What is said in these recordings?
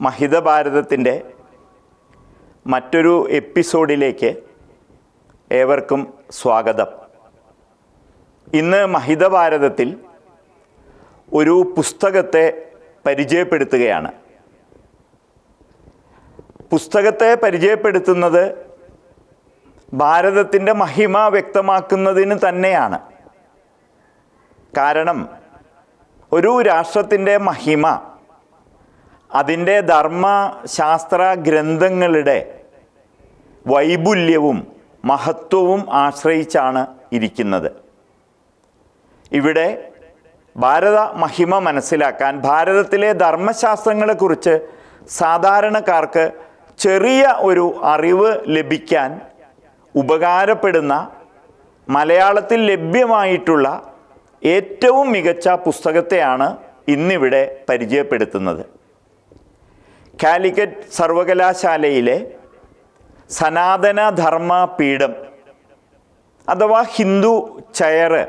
മഹിത ഭാരതത്തിന്റെ മറ്റൊരു എപ്പിസോഡിലേക്ക് ഏവർക്കും സ്വാഗതം. ഇന്ന് മഹിത ഭാരതത്തിൽ ഒരു പുസ്തകത്തെ പരിചയപ്പെടുത്തുകയാണ്. പുസ്തകത്തെ പരിചയപ്പെടുത്തുന്നത് ഭാരതത്തിന്റെ മഹിമ വ്യക്തമാക്കുന്നതിന് തന്നെയാണ്. കാരണം ഒരു രാഷ്ട്രത്തിന്റെ മഹിമ അതിന്റെ ധർമ്മശാസ്ത്ര ഗ്രന്ഥങ്ങളുടെ വൈപുല്യവും മഹത്വവും ആശ്രയിച്ചാണ് ഇരിക്കുന്നത്. ഇവിടെ ഭാരത മഹിമ മനസ്സിലാക്കാൻ ഭാരതത്തിലെ ധർമ്മശാസ്ത്രങ്ങളെക്കുറിച്ച് സാധാരണക്കാർക്ക് ചെറിയ ഒരു അറിവ് ലഭിക്കാൻ ഉപകാരപ്പെടുന്ന മലയാളത്തിൽ ലഭ്യമായിട്ടുള്ള ഏറ്റവും മികച്ച പുസ്തകത്തെയാണ് ഇന്നിവിടെ പരിചയപ്പെടുത്തുന്നത്. കാലിക്കറ്റ് സർവകലാശാലയിലെ സനാതന ധർമ്മ പീഠം അഥവാ ഹിന്ദു ചയറ്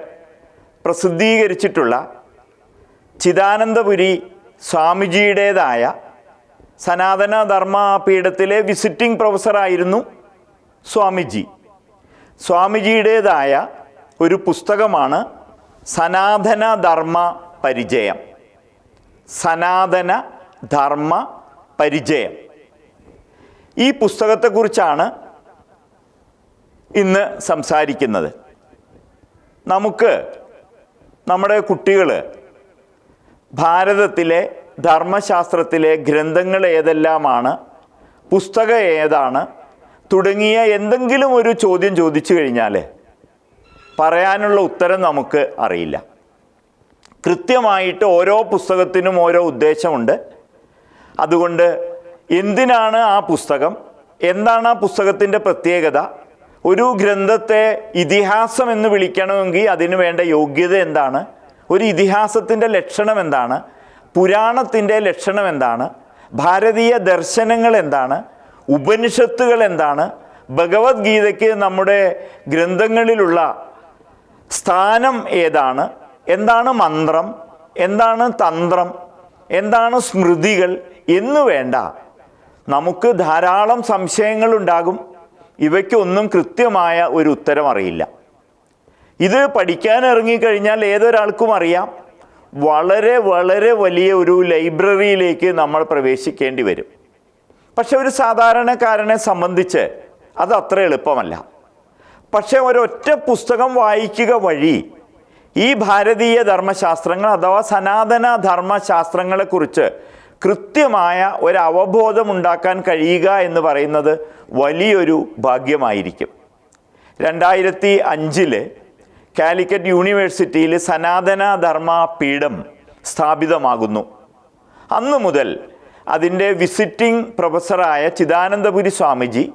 പ്രസിദ്ധീകരിച്ചിട്ടുള്ള ചിദാനന്ദപുരി സ്വാമിജിയുടേതായ സനാതന ധർമ്മ പീഠത്തിലെ വിസിറ്റിംഗ് പ്രൊഫസറായിരുന്നു സ്വാമിജി. സ്വാമിജിയുടേതായ ഒരു പുസ്തകമാണ് സനാതന ധർമ്മ പരിചയം. സനാതന ധർമ്മ പരിചയം. ഈ പുസ്തകത്തെക്കുറിച്ചാണ് ഇന്ന് സംസാരിക്കുന്നത്. നമുക്ക് നമ്മുടെ കുട്ടികൾ ഭാരതത്തിലെ ധർമ്മശാസ്ത്രത്തിലെ ഗ്രന്ഥങ്ങൾ ഏതെല്ലാമാണ് പുസ്തകം ഏതാണ് തുടങ്ങിയ എന്തെങ്കിലും ഒരു ചോദ്യം ചോദിച്ചു കഴിഞ്ഞാൽ പറയാനുള്ള ഉത്തരം നമുക്ക് അറിയില്ല. കൃത്യമായിട്ട് ഓരോ പുസ്തകത്തിനും ഓരോ ഉദ്ദേശമുണ്ട്. അതുകൊണ്ട് എന്തിനാണ് ആ പുസ്തകം? എന്താണ് ആ പുസ്തകത്തിന്റെ പ്രത്യേകത? ഒരു ഗ്രന്ഥത്തെ ഇതിഹാസം എന്ന് വിളിക്കണമെങ്കിൽ അതിനു വേണ്ട യോഗ്യത എന്താണ്? ഒരു ഇതിഹാസത്തിന്റെ ലക്ഷണം എന്താണ്? പുരാണത്തിന്റെ ലക്ഷണം എന്താണ്? ഭാരതീയ ദർശനങ്ങൾ എന്താണ്? ഉപനിഷത്തുകൾ എന്താണ്? ഭഗവത്ഗീതയ്ക്ക് നമ്മുടെ ഗ്രന്ഥങ്ങളിലുള്ള സ്ഥാനം ഏതാണ്? എന്താണ് മന്ത്രം? എന്താണ് തന്ത്രം? എന്താണ് സ്മൃതികൾ? എന്നു വേണ്ട. നമുക്ക് ധാരാളം സംശയങ്ങളുണ്ടാകും ഇവയ്ക്കൊന്നും കൃത്യമായ ഒരു ഉത്തരം അറിയില്ല. ഇത് പഠിക്കാൻ ഇറങ്ങിക്കഴിഞ്ഞാൽ ഏതൊരാൾക്കും അറിയാം. വളരെ വളരെ വലിയ ഒരു ലൈബ്രറിയിലേക്ക് നമ്മൾ പ്രവേശിക്കേണ്ടി വരും. പക്ഷെ ഒരു സാധാരണക്കാരനെ സംബന്ധിച്ച് അത് അത്ര എളുപ്പമല്ല. പക്ഷെ ഒരൊറ്റ പുസ്തകം വായിക്കുക വഴി ഈ ഭാരതീയ ധർമ്മശാസ്ത്രങ്ങൾ അഥവാ സനാതന ധർമ്മശാസ്ത്രങ്ങളെക്കുറിച്ച് കൃത്യമായ ഒരു അവബോധം ഉണ്ടാക്കാൻ കഴിയുക എന്ന് പറയുന്നത് വലിയൊരു ഭാഗ്യമായിരിക്കും. രണ്ടായിരത്തി അഞ്ചിൽ കാലിക്കറ്റ് യൂണിവേഴ്സിറ്റിയിൽ സനാതന ധർമ്മ പീഠം സ്ഥാപിതമാകുന്നു. അന്നു മുതൽ അതിന്റെ വിസിറ്റിംഗ് പ്രൊഫസറായ ചിദാനന്ദപുരി സ്വാമിജി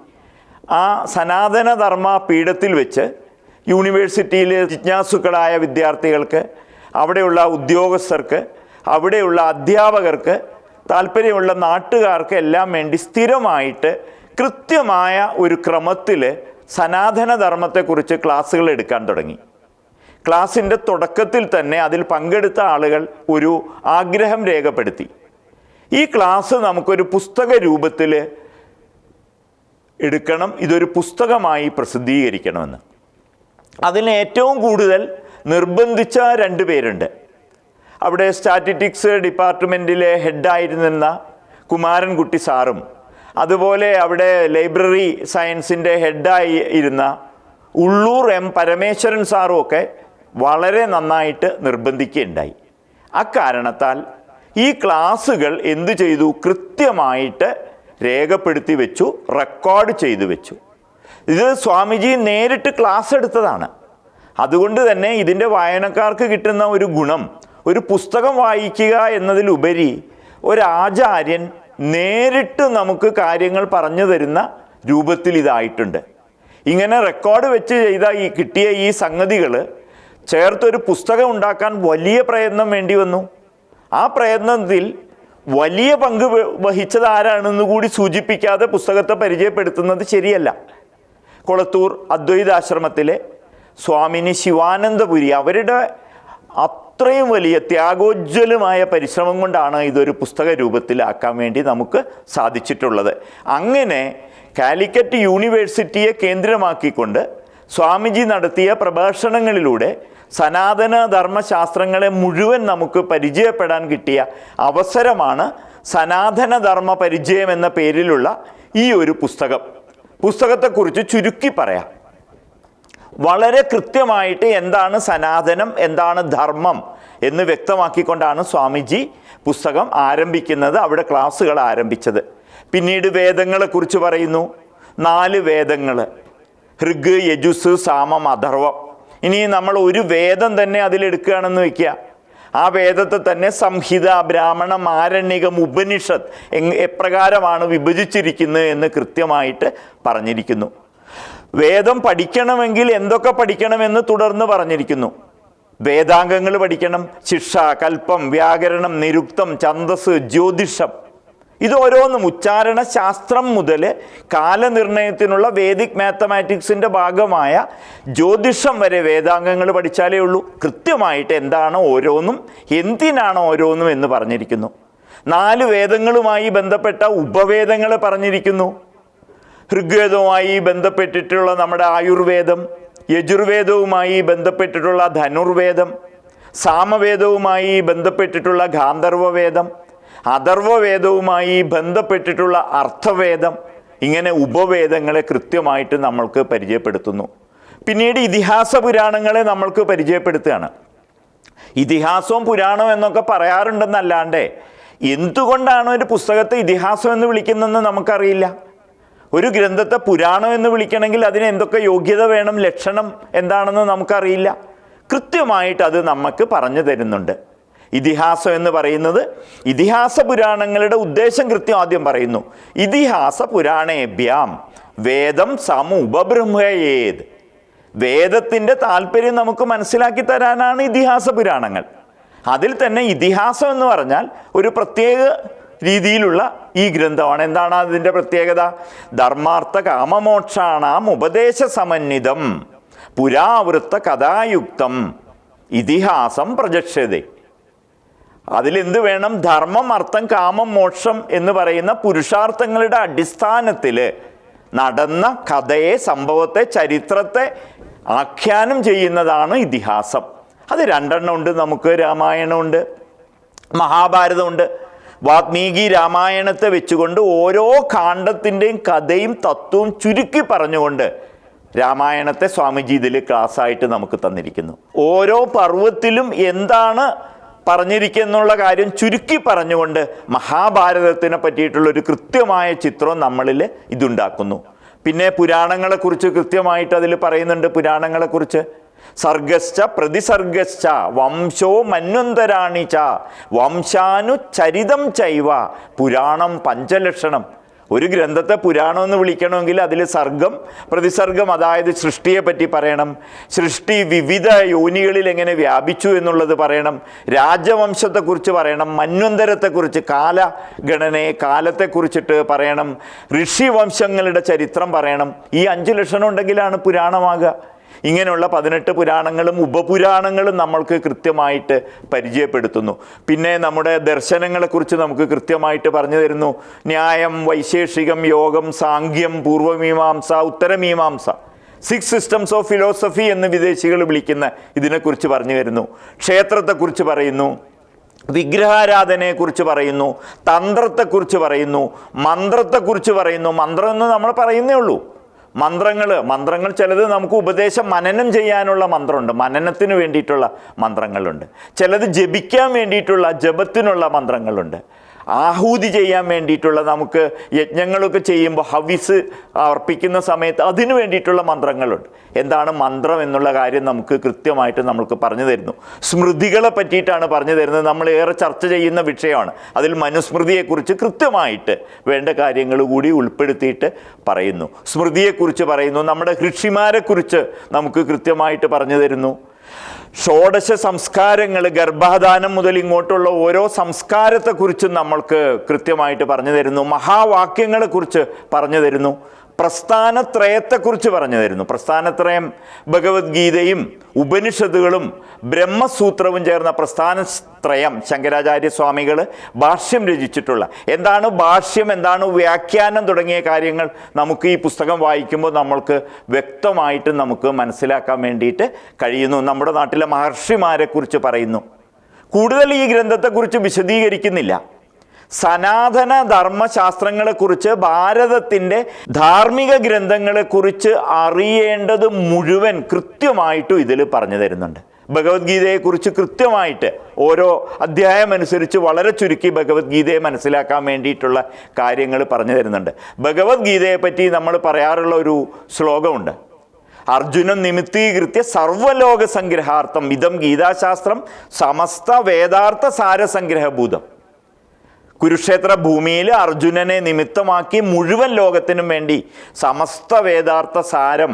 ആ സനാതന ധർമ്മ പീഠത്തിൽ വെച്ച് യൂണിവേഴ്സിറ്റിയിലെ ജിജ്ഞാസുക്കളായ വിദ്യാർത്ഥികൾക്ക് അവിടെയുള്ള ഉദ്യോഗസ്ഥർക്ക് അവിടെയുള്ള അധ്യാപകർക്ക് താല്പര്യമുള്ള നാട്ടുകാർക്ക് എല്ലാം വേണ്ടി സ്ഥിരമായിട്ട് കൃത്യമായ ഒരു ക്രമത്തിൽ സനാതനധർമ്മത്തെക്കുറിച്ച് ക്ലാസ്സുകൾ എടുക്കാൻ തുടങ്ങി. ക്ലാസ്സിന്റെ തുടക്കത്തിൽ തന്നെ അതിൽ പങ്കെടുത്ത ആളുകൾ ഒരു ആഗ്രഹം രേഖപ്പെടുത്തി. ഈ ക്ലാസ് നമുക്കൊരു പുസ്തക രൂപത്തിൽ എടുക്കണം ഇതൊരു പുസ്തകമായി പ്രസിദ്ധീകരിക്കണമെന്ന്. അതിന് ഏറ്റവും കൂടുതൽ നിർബന്ധിച്ച രണ്ട് പേരുണ്ട്. അവിടെ സ്റ്റാറ്റിറ്റിക്സ് ഡിപ്പാർട്ട്മെന്റിലെ ഹെഡായിരുന്ന കുമാരൻകുട്ടി സാറും അതുപോലെ അവിടെ ലൈബ്രറി സയൻസിന്റെ ഹെഡായി ഇരുന്ന ഉള്ളൂർ എം പരമേശ്വരൻ സാറും ഒക്കെ വളരെ നന്നായിട്ട് നിർബന്ധിക്കുകയുണ്ടായി. അക്കാരണത്താൽ ഈ ക്ലാസ്സുകൾ എന്തു ചെയ്തു? കൃത്യമായിട്ട് രേഖപ്പെടുത്തി വെച്ചു റെക്കോർഡ് ചെയ്തു വെച്ചു. ഇത് സ്വാമിജി നേരിട്ട് ക്ലാസ് എടുത്തതാണ് അതുകൊണ്ട് തന്നെ ഇതിന്റെ വായനക്കാർക്ക് കിട്ടുന്ന ഒരു ഗുണം ഒരു പുസ്തകം വായിക്കുക എന്നതിലുപരി ഒരാചാര്യൻ നേരിട്ട് നമുക്ക് കാര്യങ്ങൾ പറഞ്ഞു തരുന്ന രൂപത്തിൽ ഇതായിട്ടുണ്ട്. ഇങ്ങനെ റെക്കോർഡ് വെച്ച് ചെയ്ത ഈ കിട്ടിയ ഈ സംഗതികൾ ചേർത്തൊരു പുസ്തകം ഉണ്ടാക്കാൻ വലിയ പ്രയത്നം വേണ്ടി വന്നു. ആ പ്രയത്നത്തിൽ വലിയ പങ്ക് വഹിച്ചത് ആരാണെന്ന് കൂടി സൂചിപ്പിക്കാതെ പുസ്തകത്തെ പരിചയപ്പെടുത്തുന്നത് ശരിയല്ല. കൊളത്തൂർ അദ്വൈതാശ്രമത്തിലെ സ്വാമിനി ശിവാനന്ദപുരി അവരുടെ അത്രയും വലിയ ത്യാഗോജ്വലമായ പരിശ്രമം കൊണ്ടാണ് ഇതൊരു പുസ്തക രൂപത്തിലാക്കാൻ വേണ്ടി നമുക്ക് സാധിച്ചിട്ടുള്ളത്. അങ്ങനെ കാലിക്കറ്റ് യൂണിവേഴ്സിറ്റിയെ കേന്ദ്രമാക്കിക്കൊണ്ട് സ്വാമിജി നടത്തിയ പ്രഭാഷണങ്ങളിലൂടെ സനാതന ധർമ്മശാസ്ത്രങ്ങളെ മുഴുവൻ നമുക്ക് പരിചയപ്പെടാൻ കിട്ടിയ അവസരമാണ് സനാതനധർമ്മ പരിചയം എന്ന പേരിലുള്ള ഈ ഒരു പുസ്തകം. പുസ്തകത്തെക്കുറിച്ച് ചുരുക്കി പറയാം. വളരെ കൃത്യമായിട്ട് എന്താണ് സനാതനം എന്താണ് ധർമ്മം എന്ന് വ്യക്തമാക്കിക്കൊണ്ടാണ് സ്വാമിജി പുസ്തകം ആരംഭിക്കുന്നത് അവിടെ ക്ലാസ്സുകൾ ആരംഭിച്ചത്. പിന്നീട് വേദങ്ങളെക്കുറിച്ച് പറയുന്നു. നാല് വേദങ്ങൾ. ഹൃഗ് യജുസ് സാമം അഥർവം. ഇനി നമ്മൾ ഒരു വേദം തന്നെ അതിലെടുക്കുകയാണെന്ന് വയ്ക്കുക. ആ വേദത്തെ തന്നെ സംഹിത ബ്രാഹ്മണ ആരണ്യകം ഉപനിഷത്ത് എപ്രകാരമാണ് വിഭജിച്ചിരിക്കുന്നത് എന്ന് കൃത്യമായിട്ട് പറഞ്ഞിരിക്കുന്നു. വേദം പഠിക്കണമെങ്കിൽ എന്തൊക്കെ പഠിക്കണമെന്ന് തുടർന്ന് പറഞ്ഞിരിക്കുന്നു. വേദാംഗങ്ങൾ പഠിക്കണം ശിക്ഷ കൽപ്പം വ്യാകരണം നിരുക്തം ഛന്ദസ് ജ്യോതിഷം. ഇത് ഓരോന്നും ഉച്ചാരണ ശാസ്ത്രം മുതൽ കാലനിർണയത്തിനുള്ള വേദിക് മാത്തമാറ്റിക്സിന്റെ ഭാഗമായ ജ്യോതിഷം വരെ വേദാംഗങ്ങൾ പഠിച്ചാലേ ഉള്ളൂ. കൃത്യമായിട്ട് എന്താണ് ഓരോന്നും എന്തിനാണ് ഓരോന്നും എന്ന് പറഞ്ഞിരിക്കുന്നു. നാല് വേദങ്ങളുമായി ബന്ധപ്പെട്ട ഉപവേദങ്ങളെ പറഞ്ഞിരിക്കുന്നു. ഋഗ്വേദവുമായി ബന്ധപ്പെട്ടിട്ടുള്ള നമ്മുടെ ആയുർവേദം യജുർവേദവുമായി ബന്ധപ്പെട്ടിട്ടുള്ള ധനുർവേദം സാമവേദവുമായി ബന്ധപ്പെട്ടിട്ടുള്ള ഗാന്ധർവവേദം അഥർവവേദവുമായി ബന്ധപ്പെട്ടിട്ടുള്ള അർത്ഥവേദം ഇങ്ങനെ ഉപവേദങ്ങളെ കൃത്യമായിട്ട് നമ്മൾക്ക് പരിചയപ്പെടുത്തുന്നു. പിന്നീട് ഇതിഹാസ പുരാണങ്ങളെ നമ്മൾക്ക് പരിചയപ്പെടുത്തുകയാണ്. ഇതിഹാസവും പുരാണവും എന്നൊക്കെ പറയാറുണ്ടെന്നല്ലാണ്ട് എന്തുകൊണ്ടാണ് ഒരു പുസ്തകത്തെ ഇതിഹാസം എന്ന് വിളിക്കുന്നതെന്ന് നമുക്കറിയില്ല. ഒരു ഗ്രന്ഥത്തെ പുരാണം എന്ന് വിളിക്കണമെങ്കിൽ അതിന് എന്തൊക്കെ യോഗ്യത വേണം ലക്ഷണം എന്താണെന്ന് നമുക്കറിയില്ല. കൃത്യമായിട്ട് അത് നമുക്ക് പറഞ്ഞു തരുന്നുണ്ട്. ഇതിഹാസം എന്ന് പറയുന്നത് ഇതിഹാസ പുരാണങ്ങളുടെ ഉദ്ദേശം കൃത്യം ആദ്യം പറയുന്നു. ഇതിഹാസ പുരാണേഭ്യാം വേദം സമു ഉപബ്രഹ്മയേത്. വേദത്തിന്റെ താല്പര്യം നമുക്ക് മനസ്സിലാക്കി തരാനാണ് ഇതിഹാസ പുരാണങ്ങൾ. അതിൽ തന്നെ ഇതിഹാസം എന്ന് പറഞ്ഞാൽ ഒരു പ്രത്യേക രീതിയിലുള്ള ഈ ഗ്രന്ഥമാണ്. എന്താണ് അതിന്റെ പ്രത്യേകത? ധർമാർത്ഥ കാമമോക്ഷാണാം ഉപദേശ സമന്വിതം പുരാവൃത്ത കഥായുക്തം ഇതിഹാസം പ്രജക്ഷ്യതേ. അതിലെന്ത് വേണം? ധർമ്മം അർത്ഥം കാമം മോക്ഷം എന്ന് പറയുന്ന പുരുഷാർത്ഥങ്ങളുടെ അടിസ്ഥാനത്തിൽ നടന്ന കഥയെ സംഭവത്തെ ചരിത്രത്തെ ആഖ്യാനം ചെയ്യുന്നതാണ് ഇതിഹാസം. അത് രണ്ടെണ്ണം ഉണ്ട് നമുക്ക് രാമായണമുണ്ട് മഹാഭാരതമുണ്ട് വാത്മീകി രാമായണത്തെ വെച്ചുകൊണ്ട് ഓരോ കാണ്ഡത്തിന്റെയും കഥയും തത്വവും ചുരുക്കി പറഞ്ഞുകൊണ്ട് രാമായണത്തെ സ്വാമിജി ഇതിൽ ക്ലാസ്സായിട്ട് നമുക്ക് തന്നിരിക്കുന്നു. ഓരോ പർവത്തിലും എന്താണ് പറഞ്ഞിരിക്കുന്നുള്ള കാര്യം ചുരുക്കി പറഞ്ഞുകൊണ്ട് മഹാഭാരതത്തിനെ പറ്റിയിട്ടുള്ള ഒരു കൃത്യമായ ചിത്രം നമ്മളിൽ ഇതുണ്ടാക്കുന്നു. പിന്നെ പുരാണങ്ങളെക്കുറിച്ച് കൃത്യമായിട്ട് അതിൽ പറയുന്നുണ്ട്. പുരാണങ്ങളെക്കുറിച്ച് സർഗശ്ച പ്രതിസർഗശ്ച വംശോ മന്വന്തരാണി ച വംശാനു ചരിതം ചൈവ പുരാണം പഞ്ചലക്ഷണം. ഒരു ഗ്രന്ഥത്തെ പുരാണം എന്ന് വിളിക്കണമെങ്കിൽ അതിൽ സർഗം പ്രതിസർഗം അതായത് സൃഷ്ടിയെ പറ്റി പറയണം. സൃഷ്ടി വിവിധ യോനികളിൽ എങ്ങനെ വ്യാപിച്ചു എന്നുള്ളത് പറയണം. രാജവംശത്തെക്കുറിച്ച് പറയണം. മന്വന്തരത്തെക്കുറിച്ച് കാലഗണനയെ കാലത്തെക്കുറിച്ചിട്ട് പറയണം. ഋഷിവംശങ്ങളുടെ ചരിത്രം പറയണം. ഈ അഞ്ച് ലക്ഷണം ഉണ്ടെങ്കിലാണ് പുരാണമാകുക. ഇങ്ങനെയുള്ള പതിനെട്ട് പുരാണങ്ങളും ഉപപുരാണങ്ങളും നമ്മൾക്ക് കൃത്യമായിട്ട് പരിചയപ്പെടുത്തുന്നു. പിന്നെ നമ്മുടെ ദർശനങ്ങളെക്കുറിച്ച് നമുക്ക് കൃത്യമായിട്ട് പറഞ്ഞു തരുന്നു. ന്യായം വൈശേഷികം യോഗം സാങ്ക്യം പൂർവമീമാംസ ഉത്തരമീമാംസ. സിക്സ് സിസ്റ്റംസ് ഓഫ് ഫിലോസഫി എന്ന് വിദേശികൾ വിളിക്കുന്ന ഇതിനെക്കുറിച്ച് പറഞ്ഞു വരുന്നു. ക്ഷേത്രത്തെക്കുറിച്ച് പറയുന്നു. വിഗ്രഹാരാധനയെക്കുറിച്ച് പറയുന്നു. തന്ത്രത്തെക്കുറിച്ച് പറയുന്നു. മന്ത്രത്തെക്കുറിച്ച് പറയുന്നു. മന്ത്രം എന്ന് നമ്മൾ പറയുന്നേ ഉള്ളൂ. മന്ത്രങ്ങൾ മന്ത്രങ്ങൾ ചിലത് നമുക്ക് ഉപദേശം മനനം ചെയ്യാനുള്ള മന്ത്രമുണ്ട്. മനനത്തിന് വേണ്ടിയിട്ടുള്ള മന്ത്രങ്ങളുണ്ട്. ചിലത് ജപിക്കാൻ വേണ്ടിയിട്ടുള്ള ജപത്തിനുള്ള മന്ത്രങ്ങളുണ്ട്. ആഹൂതി ചെയ്യാൻ വേണ്ടിയിട്ടുള്ള നമുക്ക് യജ്ഞങ്ങളൊക്കെ ചെയ്യുമ്പോൾ ഹവിസ് അർപ്പിക്കുന്ന സമയത്ത് അതിനു വേണ്ടിയിട്ടുള്ള മന്ത്രങ്ങളുണ്ട്. എന്താണ് മന്ത്രം എന്നുള്ള കാര്യം നമുക്ക് കൃത്യമായിട്ട് നമ്മൾക്ക് പറഞ്ഞു തരുന്നു. സ്മൃതികളെ പറ്റിയിട്ടാണ് പറഞ്ഞു തരുന്നത്. നമ്മൾ ഏറെ ചർച്ച ചെയ്യുന്ന വിഷയമാണ്. അതിൽ മനുസ്മൃതിയെക്കുറിച്ച് കൃത്യമായിട്ട് വേണ്ട കാര്യങ്ങൾ കൂടി ഉൾപ്പെടുത്തിയിട്ട് പറയുന്നു. സ്മൃതിയെക്കുറിച്ച് പറയുന്നു. നമ്മുടെ ഋഷിമാരെക്കുറിച്ച് നമുക്ക് കൃത്യമായിട്ട് പറഞ്ഞു തരുന്നു. ഷോഡശ സംസ്കാരങ്ങൾ ഗർഭാധാനം മുതൽ ഇങ്ങോട്ടുള്ള ഓരോ സംസ്കാരത്തെക്കുറിച്ചും നമ്മൾക്ക് കൃത്യമായിട്ട് പറഞ്ഞു തരുന്നു. മഹാവാക്യങ്ങളെക്കുറിച്ച് പറഞ്ഞു തരുന്നു. പ്രസ്ഥാനത്രയത്തെക്കുറിച്ച് പറഞ്ഞു തരുന്നു പ്രസ്ഥാനത്രയം ഭഗവത്ഗീതയും ഉപനിഷത്തുകളും ബ്രഹ്മസൂത്രവും ചേർന്ന പ്രസ്ഥാനത്രയം ശങ്കരാചാര്യ സ്വാമികൾ ഭാഷ്യം രചിച്ചിട്ടുള്ള. എന്താണ് ഭാഷ്യം? എന്താണ് വ്യാഖ്യാനം തുടങ്ങിയ കാര്യങ്ങൾ നമുക്ക് ഈ പുസ്തകം വായിക്കുമ്പോൾ നമ്മൾക്ക് വ്യക്തമായിട്ട് നമുക്ക് മനസ്സിലാക്കാൻ വേണ്ടിയിട്ട് കഴിയുന്നു. നമ്മുടെ നാട്ടിലെ മഹർഷിമാരെക്കുറിച്ച് പറയുന്നു. കൂടുതൽ ഈ ഗ്രന്ഥത്തെക്കുറിച്ച് വിശദീകരിക്കുന്നില്ല. സനാതന ധർമ്മശാസ്ത്രങ്ങളെക്കുറിച്ച് ഭാരതത്തിന്റെ ധാർമ്മിക ഗ്രന്ഥങ്ങളെക്കുറിച്ച് അറിയേണ്ടത് മുഴുവൻ കൃത്യമായിട്ടും ഇതിൽ പറഞ്ഞു തരുന്നുണ്ട്. ഭഗവത്ഗീതയെക്കുറിച്ച് കൃത്യമായിട്ട് ഓരോ അധ്യായം അനുസരിച്ച് വളരെ ചുരുക്കി ഭഗവത്ഗീതയെ മനസ്സിലാക്കാൻ വേണ്ടിയിട്ടുള്ള കാര്യങ്ങൾ പറഞ്ഞു തരുന്നുണ്ട്. ഭഗവത്ഗീതയെ പറ്റി നമ്മൾ പറയാറുള്ള ഒരു ശ്ലോകമുണ്ട്. അർജുനൻ നിമിത്തീകൃത്യ സർവലോക സംഗ്രഹാർത്ഥം ഇതം ഗീതാശാസ്ത്രം സമസ്ത വേദാർത്ഥ സാരസംഗ്രഹഭൂതം കുരുക്ഷേത്ര ഭൂമിയിൽ അർജുനനെ നിമിത്തമാക്കി മുഴുവൻ ലോകത്തിനും വേണ്ടി സമസ്ത വേദാർത്ഥ സാരം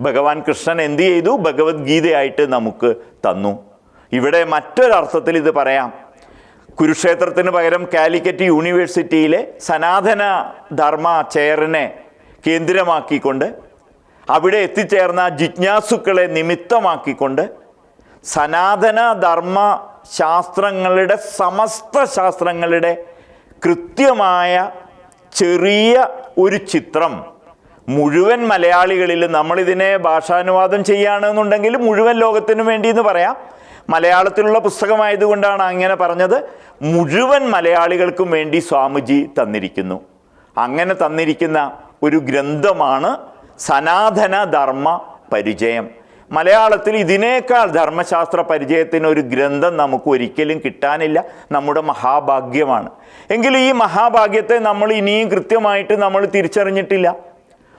ഭഗവാൻ കൃഷ്ണൻ എന്തു ചെയ്തു? ഭഗവത്ഗീതയായിട്ട് നമുക്ക് തന്നു. ഇവിടെ മറ്റൊരർത്ഥത്തിൽ ഇത് പറയാം. കുരുക്ഷേത്രത്തിന് പകരം കാലിക്കറ്റ് യൂണിവേഴ്സിറ്റിയിലെ സനാതന ധർമ്മ ചെയറിനെ കേന്ദ്രമാക്കിക്കൊണ്ട് അവിടെ എത്തിച്ചേർന്ന ജിജ്ഞാസുക്കളെ നിമിത്തമാക്കിക്കൊണ്ട് സനാതന ധർമ്മ ശാസ്ത്രങ്ങളുടെ സമസ്ത ശാസ്ത്രങ്ങളുടെ കൃത്യമായ ചെറിയ ഒരു ചിത്രം മുഴുവൻ മലയാളികളിൽ നമ്മളിതിനെ ഭാഷാനുവാദം ചെയ്യുകയാണെന്നുണ്ടെങ്കിൽ മുഴുവൻ ലോകത്തിനു വേണ്ടി എന്ന് പറയാം. മലയാളത്തിലുള്ള പുസ്തകമായതുകൊണ്ടാണ് അങ്ങനെ പറഞ്ഞത്. മുഴുവൻ മലയാളികൾക്കും വേണ്ടി സ്വാമിജി തന്നിരിക്കുന്നു. അങ്ങനെ തന്നിരിക്കുന്ന ഒരു ഗ്രന്ഥമാണ് സനാതന ധർമ്മ പരിചയം. മലയാളത്തിൽ ഇതിനേക്കാൾ ധർമ്മശാസ്ത്ര പരിചയത്തിന് ഒരു ഗ്രന്ഥം നമുക്ക് ഒരിക്കലും കിട്ടാനില്ല. നമ്മുടെ മഹാഭാഗ്യമാണ്. എങ്കിലും ഈ മഹാഭാഗ്യത്തെ നമ്മൾ ഇനിയും കൃത്യമായിട്ട് നമ്മൾ തിരിച്ചറിഞ്ഞിട്ടില്ല.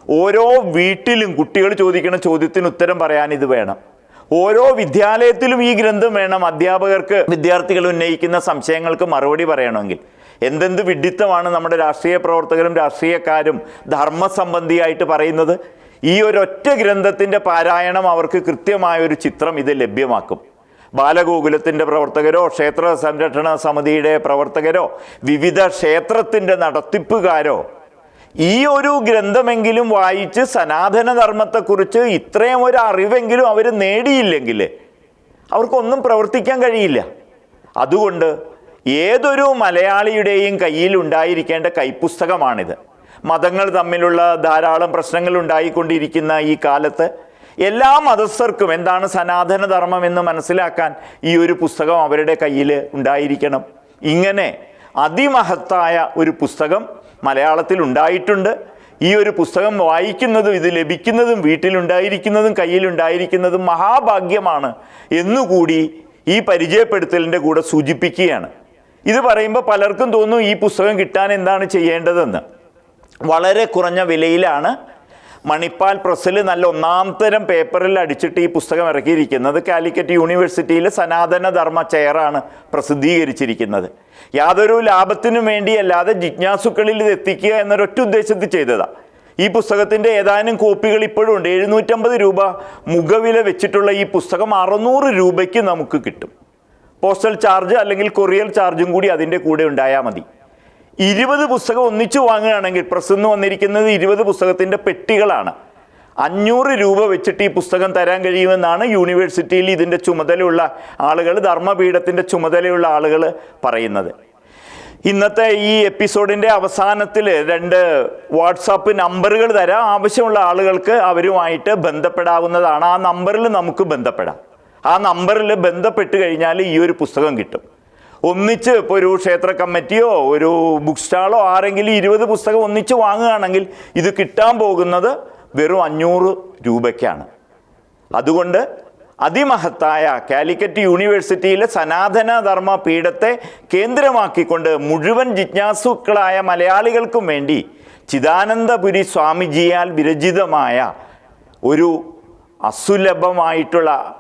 ഓരോ വീട്ടിലും കുട്ടികൾ ചോദിക്കുന്ന ചോദ്യത്തിന് ഉത്തരം പറയാൻ ഇത് വേണം. ഓരോ വിദ്യാലയത്തിലും ഈ ഗ്രന്ഥം വേണം. അധ്യാപകർക്ക് വിദ്യാർത്ഥികൾ ഉന്നയിക്കുന്ന സംശയങ്ങൾക്ക് മറുപടി പറയണമെങ്കിൽ. എന്തെന്ത് വിഡിത്തമാണ് നമ്മുടെ രാഷ്ട്രീയ പ്രവർത്തകരും രാഷ്ട്രീയക്കാരും ധർമ്മസംബന്ധിയായിട്ട് പറയുന്നത്. ഈ ഒരൊറ്റ ഗ്രന്ഥത്തിന്റെ പാരായണം അവർക്ക് കൃത്യമായ ഒരു ചിത്രം ഇത് ലഭ്യമാക്കും. ബാലഗോകുലത്തിന്റെ പ്രവർത്തകരോ ക്ഷേത്ര സംരക്ഷണ സമിതിയുടെ പ്രവർത്തകരോ വിവിധ ക്ഷേത്രത്തിന്റെ നടത്തിപ്പുകാരോ ഈ ഒരു ഗ്രന്ഥമെങ്കിലും വായിച്ച് സനാതന ധർമ്മത്തെക്കുറിച്ച് ഇത്രയും ഒരു അറിവെങ്കിലും അവർ നേടിയില്ലെങ്കിൽ അവർക്കൊന്നും പ്രവർത്തിക്കാൻ കഴിയില്ല. അതുകൊണ്ട് ഏതൊരു മലയാളിയുടെയും കയ്യിൽ ഉണ്ടായിരിക്കേണ്ട കൈപ്പുസ്തകമാണിത്. മതങ്ങൾ തമ്മിലുള്ള ധാരാളം പ്രശ്നങ്ങൾ ഉണ്ടായിക്കൊണ്ടിരിക്കുന്ന ഈ കാലത്ത് എല്ലാ മതസ്ഥർക്കും എന്താണ് സനാതനധർമ്മം എന്ന് മനസ്സിലാക്കാൻ ഈ ഒരു പുസ്തകം അവരുടെ കയ്യിൽ ഉണ്ടായിരിക്കണം. ഇങ്ങനെ അതിമഹത്തായ ഒരു പുസ്തകം മലയാളത്തിൽ ഉണ്ടായിട്ടുണ്ട്. ഈ ഒരു പുസ്തകം വായിക്കുന്നതും ഇത് ലഭിക്കുന്നതും വീട്ടിലുണ്ടായിരിക്കുന്നതും കയ്യിലുണ്ടായിരിക്കുന്നതും മഹാഭാഗ്യമാണ് എന്നുകൂടി ഈ പരിചയപ്പെടുത്തലിന്റെ കൂടെ സൂചിപ്പിക്കുകയാണ്. ഇത് പറയുമ്പോൾ പലർക്കും തോന്നും ഈ പുസ്തകം കിട്ടാൻ എന്താണ് ചെയ്യേണ്ടതെന്ന്. വളരെ കുറഞ്ഞ വിലയിലാണ് മണിപ്പാൽ പ്രസ്സിൽ നല്ല ഒന്നാം തരം പേപ്പറിൽ അടിച്ചിട്ട് ഈ പുസ്തകം ഇറക്കിയിരിക്കുന്നത്. കാലിക്കറ്റ് യൂണിവേഴ്സിറ്റിയിലെ സനാതന ധർമ്മ ചെയറാണ് പ്രസിദ്ധീകരിച്ചിരിക്കുന്നത്. യാതൊരു ലാഭത്തിനു വേണ്ടിയല്ലാതെ ജിജ്ഞാസുക്കളിൽ ഇത് എത്തിക്കുക എന്നൊരൊറ്റ ഉദ്ദേശത്തിൽ ചെയ്തതാണ് ഈ പുസ്തകത്തിന്റെ ഏതാനും കോപ്പികൾ ഇപ്പോഴും ഉണ്ട്. എഴുന്നൂറ്റമ്പത് രൂപ മുഖവില വെച്ചിട്ടുള്ള ഈ പുസ്തകം അറുന്നൂറ് രൂപയ്ക്ക് നമുക്ക് കിട്ടും. പോസ്റ്റൽ ചാർജ് അല്ലെങ്കിൽ കൊറിയർ ചാർജും കൂടി അതിന്റെ കൂടെ ഉണ്ടായാൽ മതി. ഇരുപത് പുസ്തകം ഒന്നിച്ചു വാങ്ങുകയാണെങ്കിൽ പ്രസിന്ന് വന്നിരിക്കുന്നത് ഇരുപത് പുസ്തകത്തിന്റെ പെട്ടികളാണ്. അഞ്ഞൂറ് രൂപ വെച്ചിട്ട് ഈ പുസ്തകം തരാൻ കഴിയുമെന്നാണ് യൂണിവേഴ്സിറ്റിയിൽ ഇതിന്റെ ചുമതലയുള്ള ആളുകൾ ധർമ്മപീഠത്തിന്റെ ചുമതലയുള്ള ആളുകൾ പറയുന്നത്. ഇന്നത്തെ ഈ എപ്പിസോഡിന്റെ അവസാനത്തിൽ രണ്ട് വാട്സാപ്പ് നമ്പറുകൾ തരാം. ആവശ്യമുള്ള ആളുകൾക്ക് അവരുമായിട്ട് ബന്ധപ്പെടാവുന്നതാണ്. ആ നമ്പറിൽ നമുക്ക് ബന്ധപ്പെടാം. ആ നമ്പറിൽ ബന്ധപ്പെട്ട് കഴിഞ്ഞാൽ ഈ ഒരു പുസ്തകം കിട്ടും. ഒന്നിച്ച് ഇപ്പോൾ ഒരു ക്ഷേത്ര കമ്മിറ്റിയോ ഒരു ബുക്ക് സ്റ്റാളോ ആരെങ്കിലും ഇരുപത് പുസ്തകം ഒന്നിച്ച് വാങ്ങുകയാണെങ്കിൽ ഇത് കിട്ടാൻ പോകുന്നത് വെറും അഞ്ഞൂറ് രൂപയ്ക്കാണ്. അതുകൊണ്ട് അതിമഹത്തായ കാലിക്കറ്റ് യൂണിവേഴ്സിറ്റിയിലെ സനാതന ധർമ്മ പീഠത്തെ കേന്ദ്രമാക്കിക്കൊണ്ട് മുഴുവൻ ജിജ്ഞാസുക്കളായ മലയാളികൾക്കും വേണ്ടി ചിദാനന്ദപുരി സ്വാമിജിയാൽ വിരചിതമായ ഒരു അസുലഭമായിട്ടുള്ള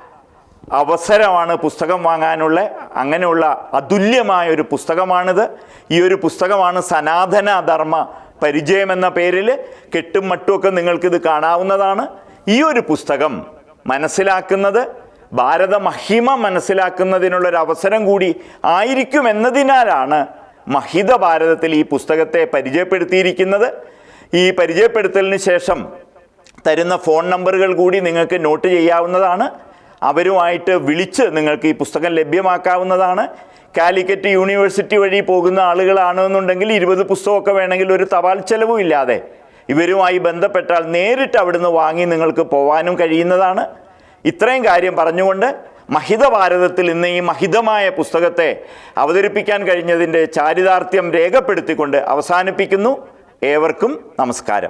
അവസരമാണ് പുസ്തകം വാങ്ങാനുള്ള അങ്ങനെയുള്ള അതുല്യമായ ഒരു പുസ്തകമാണിത്. ഈ ഒരു പുസ്തകമാണ് സനാതന ധർമ്മ പരിചയം എന്ന പേരിൽ കെട്ടും മട്ടുമൊക്കെ നിങ്ങൾക്കിത് കാണാവുന്നതാണ്. ഈ ഒരു പുസ്തകം മനസ്സിലാക്കുന്നത് ഭാരത മഹിമ മനസ്സിലാക്കുന്നതിനുള്ളൊരു അവസരം കൂടി ആയിരിക്കും എന്നതിനാലാണ് മഹിത ഭാരതത്തിൽ ഈ പുസ്തകത്തെ പരിചയപ്പെടുത്തിയിരിക്കുന്നത്. ഈ പരിചയപ്പെടുത്തലിന് ശേഷം തരുന്ന ഫോൺ നമ്പറുകൾ കൂടി നിങ്ങൾക്ക് നോട്ട് ചെയ്യാവുന്നതാണ്. അവരുമായിട്ട് വിളിച്ച് നിങ്ങൾക്ക് ഈ പുസ്തകം ലഭ്യമാക്കാവുന്നതാണ്. കാലിക്കറ്റ് യൂണിവേഴ്സിറ്റി വഴി പോകുന്ന ആളുകളാണെന്നുണ്ടെങ്കിൽ ഇരുപത് പുസ്തകമൊക്കെ വേണമെങ്കിൽ ഒരു തപാൽ ചെലവും ഇല്ലാതെ ഇവരുമായി ബന്ധപ്പെട്ടാൽ നേരിട്ട് അവിടുന്ന് വാങ്ങി നിങ്ങൾക്ക് പോകാനും കഴിയുന്നതാണ്. ഇത്രയും കാര്യം പറഞ്ഞുകൊണ്ട് മഹിത ഭാരതത്തിൽ ഇന്ന് ഈ മഹിതമായ പുസ്തകത്തെ അവതരിപ്പിക്കാൻ കഴിഞ്ഞതിന്റെ ചാരിതാർത്ഥ്യം രേഖപ്പെടുത്തിക്കൊണ്ട് അവസാനിപ്പിക്കുന്നു. ഏവർക്കും നമസ്കാരം.